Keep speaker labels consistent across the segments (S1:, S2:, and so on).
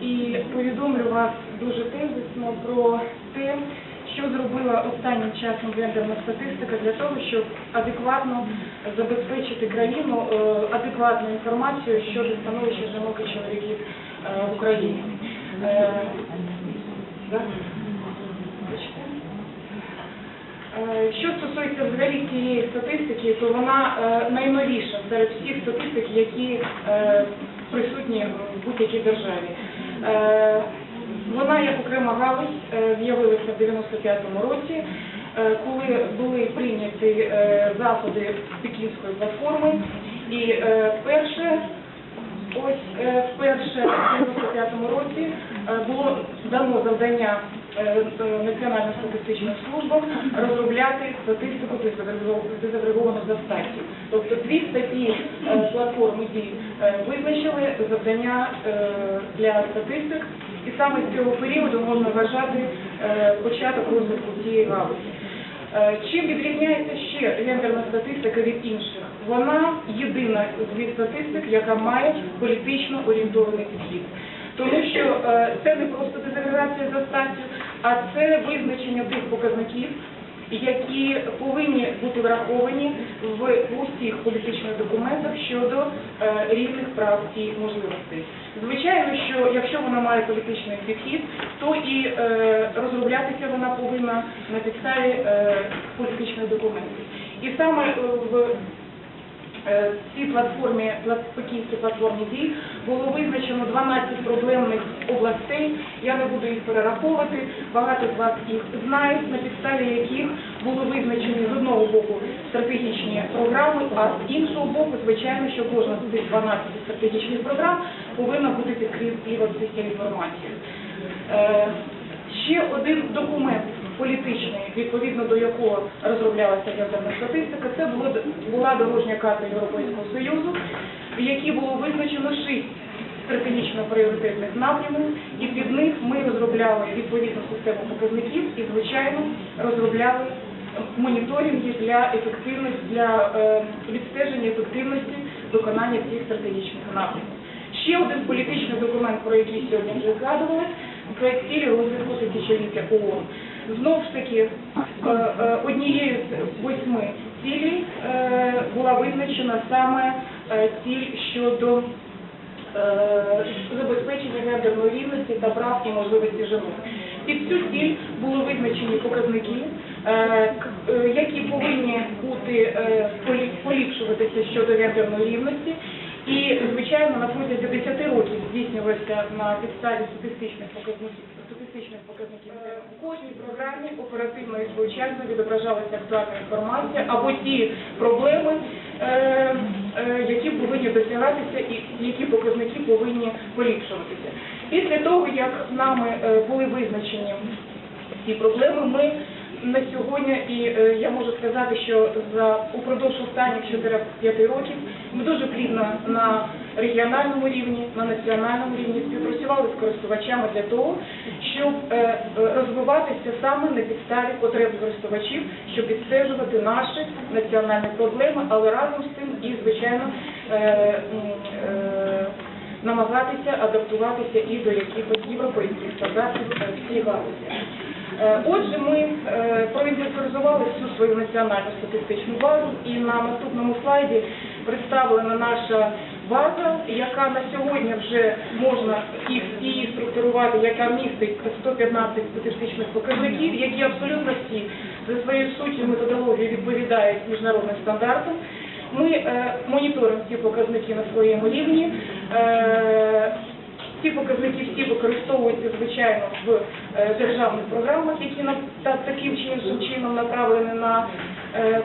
S1: і повідомлю вас дуже тезисно про те, що зробила останнім часом гендерна статистика для того, щоб адекватно забезпечити країну е, адекватною інформацією щодо становища жінок і чоловіків е, в Україні. Е, Що стосується взагалі цієї статистики, то вона найновіша серед всіх статистик, які присутні в будь-якій державі. Е, Вона як окрема галузь е, з'явилася в 95-му році, е, коли були прийняті заходи Пекінської платформи. І перше Ось перше. вперше в 95-му році е, було дано завдання е, е, Національним статистичним службам розробляти статистику дезагрегованих за. Тобто дві статті платформи дій визначили завдання для статистик, і саме з цього періоду можна вважати початок розвитку цієї галузі. Чим відрізняється ще гендерна статистика від інших? Вона єдина з від статистик, яка має політично орієнтований підхід. Тому що е, це не просто дезагрегація за статтю, а це визначення тих показників, які повинні бути враховані в усіх політичних документах щодо е, рівних прав і можливостей. Звичайно, що якщо вона має політичний підхід, то і е, розроблятися вона повинна на підставі е, політичних документів. І саме в цій платформі, плат- Пекінській платформі дій було визначено 12 проблемних областей. Я не буду їх перераховувати. Багато з вас їх знають, на підставі яких були визначені з одного боку стратегічні програми, а з іншого боку, звичайно, що кожна з цих 12 стратегічних програм повинна бути підкріплена цю інформацією. Е, Ще один документ політичний, відповідно до якого розроблялася гендерна статистика, це було- була дорожня карта Європейського Союзу, в якій було визначено шість стратегічно пріоритетних напрямів, і під них ми розробляли відповідну систему показників і, звичайно, розробляли моніторинги для ефективності, для е, відстеження ефективності виконання цих стратегічних напрямів. Ще один політичний документ, про який сьогодні вже згадували, проект цілі розвитку тисячоліття ООН. Знову ж таки, е, е, однією з восьми цілей е, була визначена саме ціль щодо забезпечення гендерної рівності та прав і можливості жінок. Під цю ціль були визначені показники, які повинні бути поліпшуватися щодо гендерної рівності. І, звичайно, на протязі 10 років здійснювався на підставі статистичних показників статистичних показників. У кожній програмі оперативно і своєчасно відображалася актуальна інформація або ті проблеми, е, е, які повинні досягатися і які показники повинні поліпшуватися. Після того, як нами е, були визначені ці проблеми, ми на сьогодні, і е, я можу сказати, що за упродовж останніх 4-5 років ми дуже плідно на регіональному рівні, на національному рівні співпрацювали з користувачами для того, щоб е, розвиватися саме на підставі потреб користувачів, щоб відстежувати наші національні проблеми, але разом з тим і, звичайно, е, намагатися адаптуватися і до якихось європейських стандартів в цій галузі. Е, Отже, ми е, проінвентаризували всю свою національну статистичну базу, і на наступному слайді представлена наша база, яка на сьогодні вже можна їх її структурувати, яка містить 115 статистичних показників, які абсолютно всі за своєю суттю методологією відповідають міжнародним стандартам. Ми е, моніторимо ці показники на своєму рівні. Е, ці показники всі використовуються, звичайно, в е, державних програмах, які на, та, таким чи чином направлені на, е,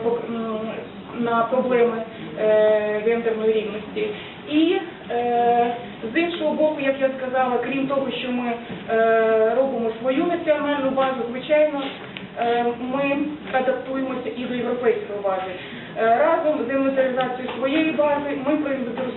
S1: на проблеми е, гендерної рівності. І з іншого боку, як я сказала, крім того, що ми робимо свою національну базу, звичайно, ми адаптуємося і до європейської бази. Разом з інвентаризацією своєї бази ми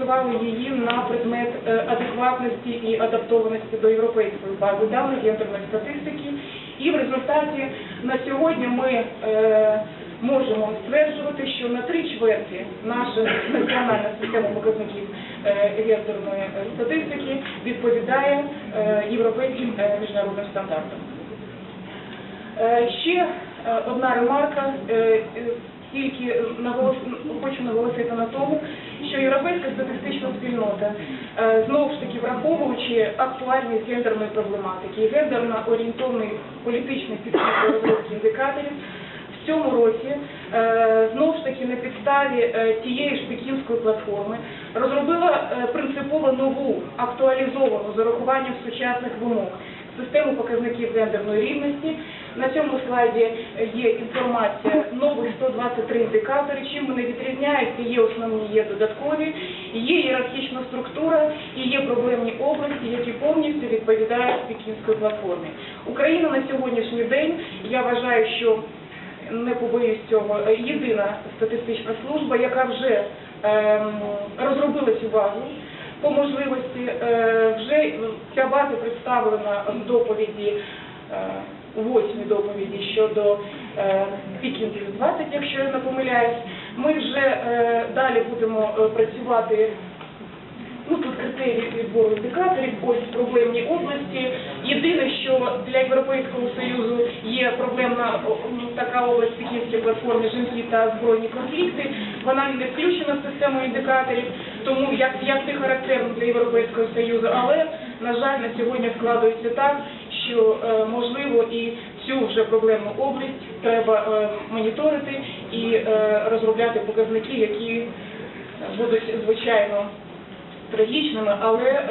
S1: проінвентаризували її на предмет е, адекватності і адаптованості до європейської бази даних гендерної статистики. І в результаті на сьогодні ми е, можемо стверджувати, що на три чверті наша національна система показників гендерної е, статистики відповідає європейським міжнародним стандартам. Ще одна ремарка, тільки наголос- хочу наголосити на тому, що європейська статистична спільнота, е, знову ж таки враховуючи актуальність гендерної проблематики і гендерно орієнтовний політичний підхід до розробки індикаторів, в цьому році е, знову ж таки на підставі е, тієї ж пекінської платформи розробила принципово нову актуалізовану з урахуванням сучасних вимог систему показників гендерної рівності. На цьому слайді є інформація нових 123 індикатори. Чим вони відрізняються? Є основні, є додаткові, є ієрархічна структура і є проблемні області, які повністю відповідають пекінської платформі. Україна на сьогоднішній день, я вважаю, що не побоюсь цього, єдина статистична служба, яка вже ем, розробила цю базу. По можливості е, вже ця база представлена в доповіді, е, у восьмій доповіді щодо е, Пікін 20, якщо я не помиляюсь. Ми вже е, далі будемо е, працювати Ну, тут критерії відбору індикаторів, ось проблемні області. Єдине, що для Європейського Союзу є проблемна така область в Пекінській платформі жінки та збройні конфлікти. Вона не включена в систему індикаторів, тому як, як не характерно для Європейського Союзу, але, на жаль, на сьогодні складується так, що е, можливо і цю вже проблемну область треба е, моніторити і е, розробляти показники, які будуть звичайно трагічними, але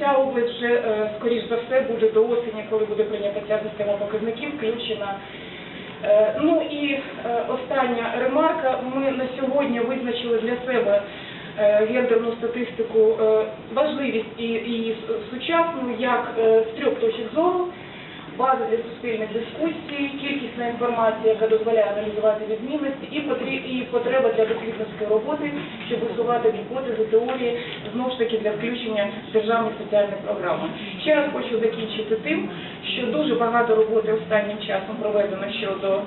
S1: ця, область вже, скоріш за все, буде до осені, коли буде прийнята ця система показників, включена. Ну і остання ремарка. Ми на сьогодні визначили для себе гендерну статистику, е, важливість і, і сучасну, як е, з трьох точок зору. База для суспільних дискусій, кількісна інформація, яка дозволяє аналізувати відмінності, і, потрі- і потреба для дослідницької роботи, щоб висувати гіпотези, теорії, знову ж таки для включення в державні соціальні програми. Ще раз хочу закінчити тим, що дуже багато роботи останнім часом проведено щодо е,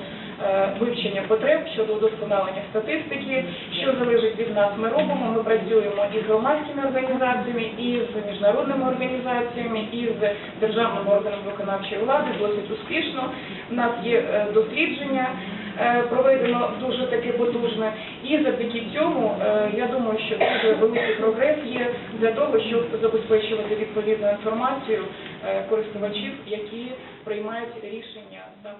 S1: вивчення потреб, щодо удосконалення статистики. Що залежить від нас, ми робимо. Ми працюємо і з громадськими організаціями, і з міжнародними організаціями, і з державними органами виконавчої влади досить успішно. У нас є е, дослідження. е, Проведено дуже таке потужне, і завдяки цьому е, я думаю, що дуже великий прогрес є для того, щоб забезпечувати відповідну інформацію е, користувачів, які приймають рішення саме